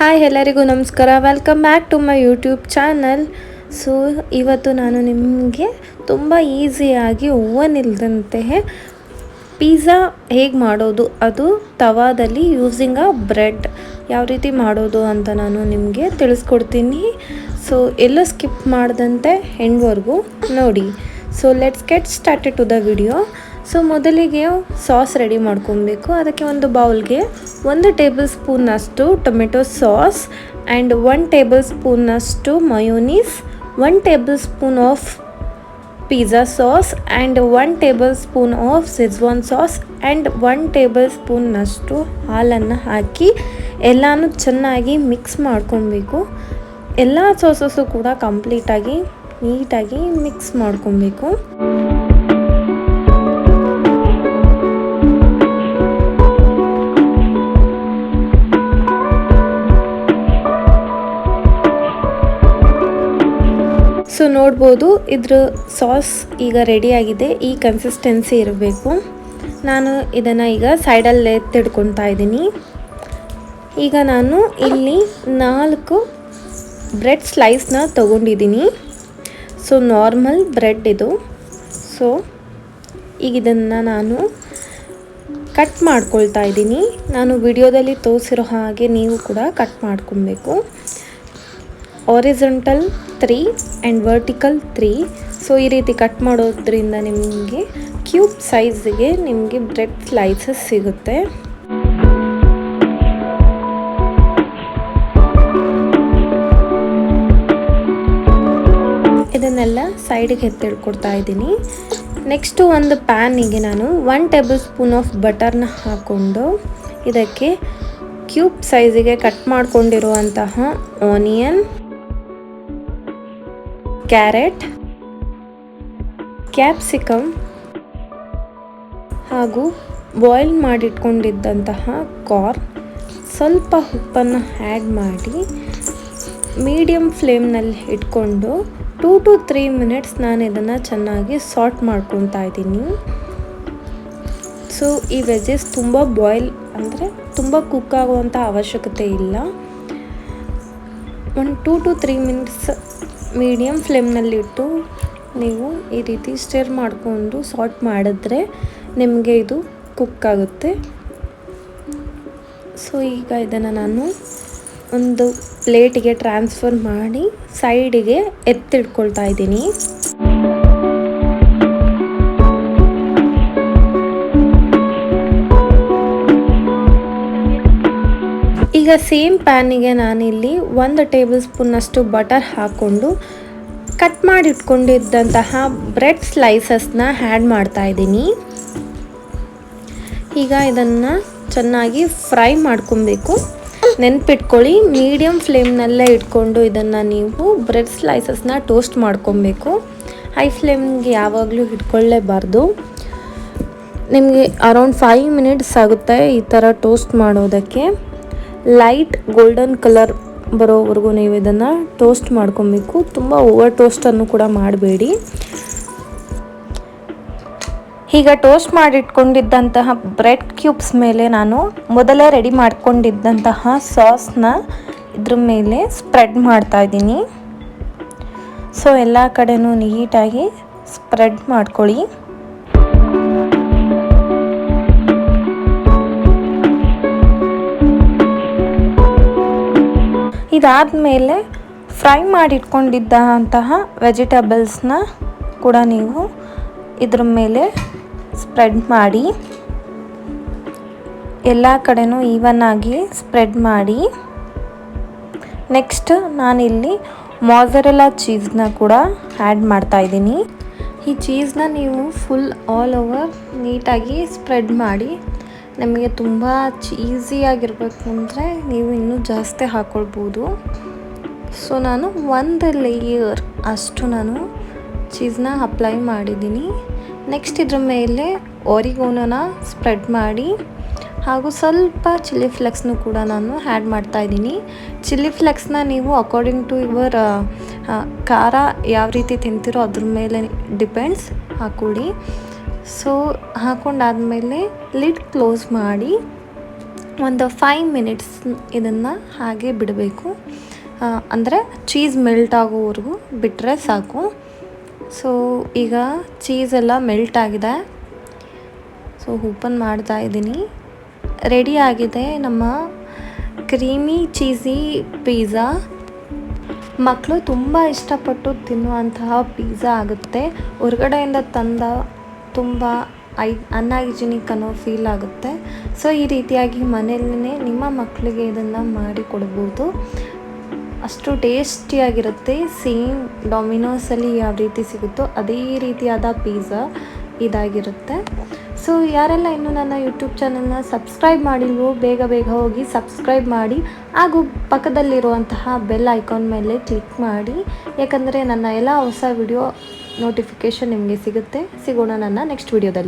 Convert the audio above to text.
Hi ಎಲ್ಲರಿಗೂ ನಮಸ್ಕಾರ. Welcome back to my YouTube channel so ಇವತ್ತು ನಾನು ನಿಮಗೆ ತುಂಬ ಈಸಿಯಾಗಿ ಓವನ್ ಇಲ್ಲದಂತೆ ಪಿಜ್ಜಾ ಹೇಗೆ ಮಾಡೋದು? ಅದು ತವಾದಲ್ಲಿ ಯೂಸಿಂಗ್ ಅ ಬ್ರೆಡ್ ಯಾವ ರೀತಿ ಮಾಡೋದು ಅಂತ ನಾನು ನಿಮಗೆ ತಿಳಿಸ್ಕೊಡ್ತೀನಿ. ಸೊ ಎಲ್ಲೂ ಸ್ಕಿಪ್ ಮಾಡಿದಂತೆ ಹೆಣ್ವರೆಗೂ ನೋಡಿ. So let's get started to the video so ಮೊದಲಿಗೆ ಸಾಸ್ ರೆಡಿ ಮಾಡ್ಕೊಬೇಕು. ಅದಕ್ಕೆ ಒಂದು ಬೌಲ್ಗೆ ಒಂದು ಟೇಬಲ್ ಸ್ಪೂನಷ್ಟು tomato sauce and one table ಸ್ಪೂನಷ್ಟು mayonnaise one table spoon of pizza sauce and one table spoon of schezwan sauce and one table ಸ್ಪೂನ್ನಷ್ಟು ಹಾಲನ್ನು ಹಾಕಿ ಎಲ್ಲನೂ ಚೆನ್ನಾಗಿ ಮಿಕ್ಸ್ ಮಾಡ್ಕೊಬೇಕು. ಎಲ್ಲ ಸಾಸಸ್ಸು ಕೂಡ ಕಂಪ್ಲೀಟಾಗಿ ನೀಟಾಗಿ ಮಿಕ್ಸ್ ಮಾಡ್ಕೊಬೇಕು. ಸೊ ನೋಡ್ಬೋದು ಇದ್ರ ಸಾಸ್ ಈಗ ರೆಡಿಯಾಗಿದೆ ಈ ಕನ್ಸಿಸ್ಟೆನ್ಸಿ ಇರಬೇಕು. ನಾನು ಇದನ್ನು ಈಗ ಸೈಡಲ್ಲೇ ತಿಡ್ಕೊತಾ ಇದ್ದೀನಿ. ಈಗ ನಾನು ಇಲ್ಲಿ ನಾಲ್ಕು ಬ್ರೆಡ್ ಸ್ಲೈಸ್ನ ತೊಗೊಂಡಿದ್ದೀನಿ. ಸೊ ನಾರ್ಮಲ್ ಬ್ರೆಡ್ ಇದು. ಸೊ ಈಗ ಇದನ್ನು ನಾನು ಕಟ್ ಮಾಡ್ಕೊಳ್ತಾ ಇದ್ದೀನಿ. ನಾನು ವಿಡಿಯೋದಲ್ಲಿ ತೋರಿಸಿರೋ ಹಾಗೆ ನೀವು ಕೂಡ ಕಟ್ ಮಾಡ್ಕೊಬೇಕು. Horizontal three and vertical three so ಈ ರೀತಿ ಕಟ್ ಮಾಡೋದ್ರಿಂದ ನಿಮಗೆ ಕ್ಯೂಬ್ ಸೈಜಿಗೆ ನಿಮಗೆ ಬ್ರೆಡ್ ಸ್ಲೈಸಸ್ ಸಿಗುತ್ತೆ. ಸೈಡಿಗೆ ಎತ್ತಿಡ್ಕೊಡ್ತಾ ಇದ್ದೀನಿ. ನೆಕ್ಸ್ಟು ಒಂದು ಪ್ಯಾನಿಗೆ ನಾನು ಒನ್ ಟೇಬಲ್ ಸ್ಪೂನ್ ಆಫ್ ಬಟರ್ನ ಹಾಕ್ಕೊಂಡು ಇದಕ್ಕೆ ಕ್ಯೂಬ್ ಸೈಜಿಗೆ ಕಟ್ ಮಾಡಿಕೊಂಡಿರುವಂತಹ ಆನಿಯನ್ ಕ್ಯಾರೆಟ್ ಕ್ಯಾಪ್ಸಿಕಮ್ ಹಾಗೂ ಬಾಯ್ಲ್ ಮಾಡಿಟ್ಕೊಂಡಿದ್ದಂತಹ ಕಾರ್ನ್ ಸ್ವಲ್ಪ ಉಪ್ಪನ್ನು ಆ್ಯಡ್ ಮಾಡಿ ಮೀಡಿಯಮ್ ಫ್ಲೇಮ್ನಲ್ಲಿ ಇಟ್ಕೊಂಡು ಟೂ ಟು ತ್ರೀ ಮಿನಿಟ್ಸ್ ನಾನು ಇದನ್ನು ಚೆನ್ನಾಗಿ ಸಾರ್ಟ್ ಮಾಡ್ಕೊತಾ ಇದ್ದೀನಿ. ಸೊ, ಈ ವೆಜಸ್ ತುಂಬ ಬಾಯ್ಲ್ ಅಂದರೆ ತುಂಬ ಕುಕ್ ಆಗುವಂಥ ಅವಶ್ಯಕತೆ ಇಲ್ಲ. ಒಂದು two to three minutes medium ಫ್ಲೇಮ್ನಲ್ಲಿಟ್ಟು ನೀವು ಈ ರೀತಿ ಸ್ಟೇರ್ ಮಾಡಿಕೊಂಡು ಸಾರ್ಟ್ ಮಾಡಿದ್ರೆ ನಿಮಗೆ ಇದು ಕುಕ್ ಆಗುತ್ತೆ. ಸೊ, ಈಗ ಇದನ್ನು ನಾನು ಒಂದು ಪ್ಲೇಟಿಗೆ ಟ್ರಾನ್ಸ್ಫರ್ ಮಾಡಿ ಸೈಡಿಗೆ ಎತ್ತಿಟ್ಕೊಳ್ತಾ ಇದ್ದೀನಿ. ಈಗ ಸೇಮ್ ಪ್ಯಾನಿಗೆ ನಾನಿಲ್ಲಿ ಒಂದು ಟೇಬಲ್ ಸ್ಪೂನಷ್ಟು ಬಟರ್ ಹಾಕ್ಕೊಂಡು ಕಟ್ ಮಾಡಿ ಇಟ್ಕೊಂಡಿದ್ದಂತಹ ಬ್ರೆಡ್ ಸ್ಲೈಸಸ್ನ ಹ್ಯಾಡ್ ಮಾಡ್ತಾ ಇದ್ದೀನಿ. ಈಗ ಇದನ್ನು ಚೆನ್ನಾಗಿ ಫ್ರೈ ಮಾಡ್ಕೊಬೇಕು. ನೆನ್ಪಿಟ್ಕೊಳ್ಳಿ ಮೀಡಿಯಮ್ ಫ್ಲೇಮ್ನಲ್ಲೇ ಇಟ್ಕೊಂಡು ಇದನ್ನು ನೀವು ಬ್ರೆಡ್ ಸ್ಲೈಸಸ್ನ ಟೋಸ್ಟ್ ಮಾಡ್ಕೊಬೇಕು. ಹೈ ಫ್ಲೇಮ್ಗೆ ಯಾವಾಗಲೂ ಇಟ್ಕೊಳ್ಳೇಬಾರ್ದು. ನಿಮಗೆ ಅರೌಂಡ್ ಫೈವ್ ಮಿನಿಟ್ಸ್ ಆಗುತ್ತೆ ಈ ಥರ ಟೋಸ್ಟ್ ಮಾಡೋದಕ್ಕೆ. ಲೈಟ್ ಗೋಲ್ಡನ್ ಕಲರ್ ಬರೋವರೆಗೂ ನೀವು ಇದನ್ನು ಟೋಸ್ಟ್ ಮಾಡ್ಕೊಬೇಕು. ತುಂಬ ಓವರ್ ಟೋಸ್ಟನ್ನು ಕೂಡ ಮಾಡಬೇಡಿ. ಈಗ ಟೋಸ್ಟ್ ಮಾಡಿಟ್ಕೊಂಡಿದ್ದಂತಹ ಬ್ರೆಡ್ ಕ್ಯೂಬ್ಸ್ ಮೇಲೆ ನಾನು ಮೊದಲೇ ರೆಡಿ ಮಾಡಿಕೊಂಡಿದ್ದಂತಹ ಸಾಸ್ನ ಇದ್ರ ಮೇಲೆ ಸ್ಪ್ರೆಡ್ ಮಾಡ್ತಾ ಇದ್ದೀನಿ. ಸೊ, ಎಲ್ಲ ಕಡೆನೂ ನೀಟಾಗಿ ಸ್ಪ್ರೆಡ್ ಮಾಡ್ಕೊಳ್ಳಿ. ಇದಾದ ಮೇಲೆ ಫ್ರೈ ಮಾಡಿಟ್ಕೊಂಡಿದ್ದಂತಹ ವೆಜಿಟೇಬಲ್ಸ್ನ ಕೂಡ ನೀವು ಇದ್ರ ಮೇಲೆ ಸ್ಪ್ರೆಡ್ ಮಾಡಿ ಎಲ್ಲ ಕಡೆನೂ ಈವನ್ ಆಗಿ ಸ್ಪ್ರೆಡ್ ಮಾಡಿ. ನೆಕ್ಸ್ಟ್ ನಾನಿಲ್ಲಿ ಮೊಸರೆಲ್ಲ ಚೀಸ್ನ ಕೂಡ ಆ್ಯಡ್ ಮಾಡ್ತಾ ಇದ್ದೀನಿ. ಈ ಚೀಸ್ನ ನೀವು ಫುಲ್ ಆಲ್ ಓವರ್ ನೀಟಾಗಿ ಸ್ಪ್ರೆಡ್ ಮಾಡಿ. ನಮಗೆ ತುಂಬ ಚೀಸಿಯಾಗಿರಬೇಕು ಅಂದರೆ ನೀವು ಇನ್ನೂ ಜಾಸ್ತಿ ಹಾಕ್ಕೊಳ್ಬೋದು ಸೊ ನಾನು ಒಂದು ಲೇಯರ್ ಅಷ್ಟು ನಾನು ಚೀಸ್ನ ಅಪ್ಲೈ ಮಾಡಿದ್ದೀನಿ. ನೆಕ್ಸ್ಟ್ ಇದ್ರ ಮೇಲೆ ಒರಿಗೋನನ ಸ್ಪ್ರೆಡ್ ಮಾಡಿ ಹಾಗೂ ಸ್ವಲ್ಪ ಚಿಲ್ಲಿ ಫ್ಲೆಕ್ಸ್ನು ಕೂಡ ನಾನು ಆ್ಯಡ್ ಮಾಡ್ತಾ ಇದ್ದೀನಿ. ಚಿಲ್ಲಿ ಫ್ಲೆಕ್ಸ್ನ ನೀವು ಅಕಾರ್ಡಿಂಗ್ ಟು ಯುವರ್ ಖಾರ ಯಾವ ರೀತಿ ತಿಂತೀರೋ ಅದ್ರ ಮೇಲೆ ಡಿಪೆಂಡ್ಸ್ ಹಾಕೊಳ್ಳಿ. ಸೊ ಹಾಕೊಂಡಾದಮೇಲೆ ಲಿಡ್ ಕ್ಲೋಸ್ ಮಾಡಿ ಒಂದು ಫೈವ್ ಮಿನಿಟ್ಸ್ ಇದನ್ನು ಹಾಗೆ ಬಿಡಬೇಕು. ಅಂದರೆ ಚೀಸ್ ಮೆಲ್ಟ್ ಆಗೋವರೆಗೂ ಬಿಟ್ಟರೆ ಸಾಕು. ಸೊ ಈಗ ಚೀಸೆಲ್ಲ ಮೆಲ್ಟ್ ಆಗಿದೆ. ಸೊ ಓಪನ್ ಮಾಡ್ತಾ ಇದ್ದೀನಿ. ರೆಡಿ ಆಗಿದೆ ನಮ್ಮ ಕ್ರೀಮಿ ಚೀಸಿ ಪಿಜ್ಜಾ ಮಕ್ಕಳು ತುಂಬ ಇಷ್ಟಪಟ್ಟು ತಿನ್ನುವಂತಹ ಪಿಜ್ಜಾ ಆಗುತ್ತೆ. ಹೊರಗಡೆಯಿಂದ ತಂದ ತುಂಬ ಐ ಅನ್ಹೈಜಿನಿಕ್ ಅನ್ನೋ ಫೀಲ್ ಆಗುತ್ತೆ. ಸೊ ಈ ರೀತಿಯಾಗಿ ಮನೆಯಲ್ಲೇ ನಿಮ್ಮ ಮಕ್ಕಳಿಗೆ ಇದನ್ನು ಮಾಡಿ ಕೊಡ್ಬೋದು. ಅಷ್ಟು ಟೇಸ್ಟಿಯಾಗಿರುತ್ತೆ. ಸೇಮ್ ಡೊಮಿನೋಸಲ್ಲಿ ಯಾವ ರೀತಿ ಸಿಗುತ್ತೋ ಅದೇ ರೀತಿಯಾದ ಪಿಜ್ಜಾ ಇದಾಗಿರುತ್ತೆ. ಸೊ ಯಾರೆಲ್ಲ ಇನ್ನೂ ನನ್ನ ಯೂಟ್ಯೂಬ್ ಚಾನಲ್ನ ಸಬ್ಸ್ಕ್ರೈಬ್ ಮಾಡಿಲ್ವೋ, ಬೇಗ ಬೇಗ ಹೋಗಿ ಸಬ್ಸ್ಕ್ರೈಬ್ ಮಾಡಿ, ಹಾಗೂ ಪಕ್ಕದಲ್ಲಿರುವಂತಹ ಬೆಲ್ ಐಕಾನ್ ಮೇಲೆ ಕ್ಲಿಕ್ ಮಾಡಿ. ಯಾಕಂದರೆ ನನ್ನ ಎಲ್ಲ ಹೊಸ ವಿಡಿಯೋ ನೋಟಿಫಿಕೇಷನ್ ನಿಮಗೆ ಸಿಗುತ್ತೆ. ಸಿಗೋಣ ನನ್ನ ನೆಕ್ಸ್ಟ್ ವಿಡಿಯೋದಲ್ಲಿ